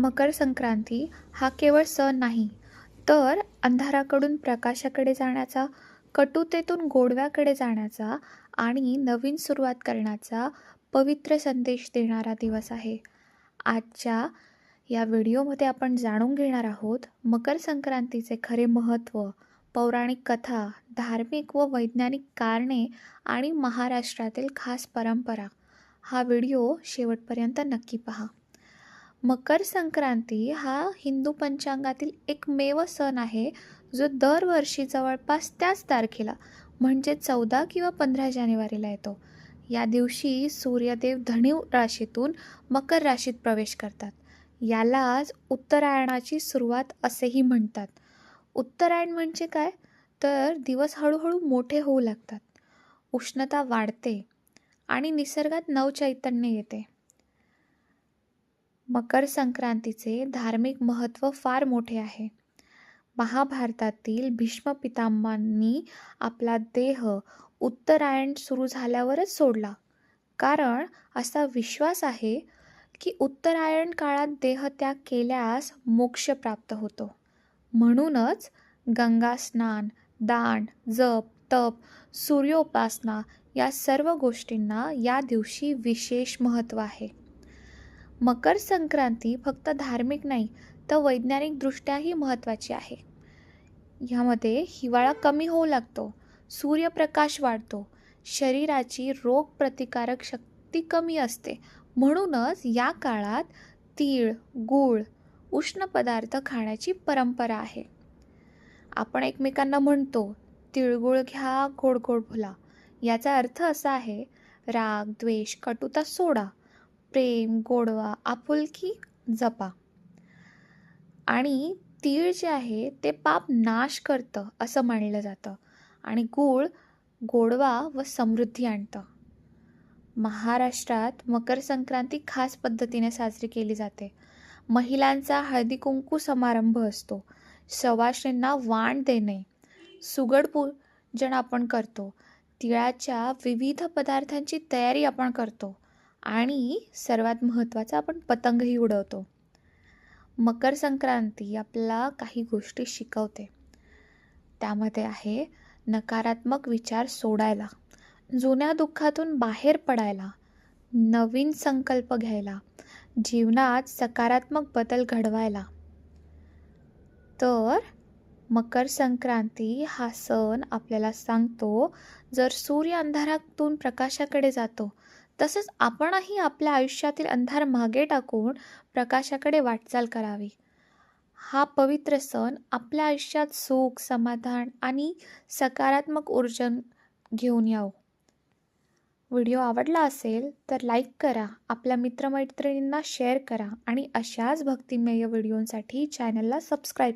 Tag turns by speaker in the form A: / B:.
A: मकर संक्रांती हा केवळ सण नाही तर अंधाराकडून प्रकाशाकडे जाण्याचा कटुतेतून गोडव्याकडे जाण्याचा आणि नवीन सुरुवात करण्याचा पवित्र संदेश देणारा दिवस आहे. आजच्या या व्हिडिओमध्ये आपण जाणून घेणार आहोत मकर संक्रांतीचे खरे महत्त्व पौराणिक कथा धार्मिक व वैज्ञानिक कारणे आणि महाराष्ट्रातील खास परंपरा. हा व्हिडिओ शेवटपर्यंत नक्की पहा. मकर संक्रांती हा हिंदू पंचांगातील एकमेव सण आहे जो दरवर्षी जवळपास त्याच तारखेला म्हणजे चौदा किंवा पंधरा जानेवारीला येतो. या दिवशी सूर्यदेव धनीव राशीतून मकर राशीत प्रवेश करतात. यालाच उत्तरायणाची सुरुवात असेही म्हणतात. उत्तरायण म्हणजे काय? तर दिवस हळूहळू मोठे होऊ लागतात. उष्णता वाढते आणि निसर्गात नवचैतन्य येते. मकर संक्रांतीचे धार्मिक महत्त्व फार मोठे आहे. महाभारतातील भीष्म पितामहांनी आपला देह उत्तरायण सुरू झाल्यावरच सोडला. कारण असा विश्वास आहे की उत्तरायण काळात देहत्याग केल्यास मोक्ष प्राप्त होतो. म्हणूनच गंगा स्नान दान जप तप सूर्योपासना या सर्व गोष्टींना या दिवशी विशेष महत्त्व आहे. मकर संक्रांती फक्त धार्मिक नाही तर वैज्ञानिकदृष्ट्याही महत्त्वाची आहे. ह्यामध्ये हिवाळा कमी होऊ लागतो सूर्यप्रकाश वाढतो शरीराची रोगप्रतिकारक शक्ती कमी असते. म्हणूनच या काळात तीळ गूळ उष्ण पदार्थ खाण्याची परंपरा आहे. आपण एकमेकांना म्हणतो तिळगुळ घ्या गोड गोड भुला याचा अर्थ असा आहे राग द्वेष कटुता सोडा. प्रेम गोडवा आपुलकी जपा. आणि तीळ जे आहे ते पाप नाश करतं असं मानलं जातं. आणि गूळ गोडवा व समृद्धी आणतं. महाराष्ट्रात मकर संक्रांती खास पद्धतीने साजरी केली जाते. महिलांचा हळदी कुंकू समारंभ असतो. सवाश्रींना वाण देणे सुगड पूजन आपण करतो. तिळाच्या विविध पदार्थांची तयारी आपण करतो. आणि सर्वात महत्त्वाचं आपण पतंगही उडवतो. मकर संक्रांती आपल्याला काही गोष्टी शिकवते. त्यामध्ये आहे नकारात्मक विचार सोडायला जुन्या दुःखातून बाहेर पडायला नवीन संकल्प घ्यायला जीवनात सकारात्मक बदल घडवायला. तर मकर संक्रांती हा सण आपल्याला सांगतो जर सूर्य अंधारातून प्रकाशाकडे जातो तसंच आपणही आपल्या आयुष्यातील अंधार मागे टाकून प्रकाशाकडे वाटचाल करावी. हा पवित्र सण आपल्या आयुष्यात सुख समाधान आणि सकारात्मक ऊर्जा घेऊन यावं. व्हिडिओ आवडला असेल तर लाईक करा आपल्या मित्रमैत्रिणींना शेअर करा आणि अशाच भक्तिमय व्हिडिओंसाठी चॅनलला सबस्क्राईब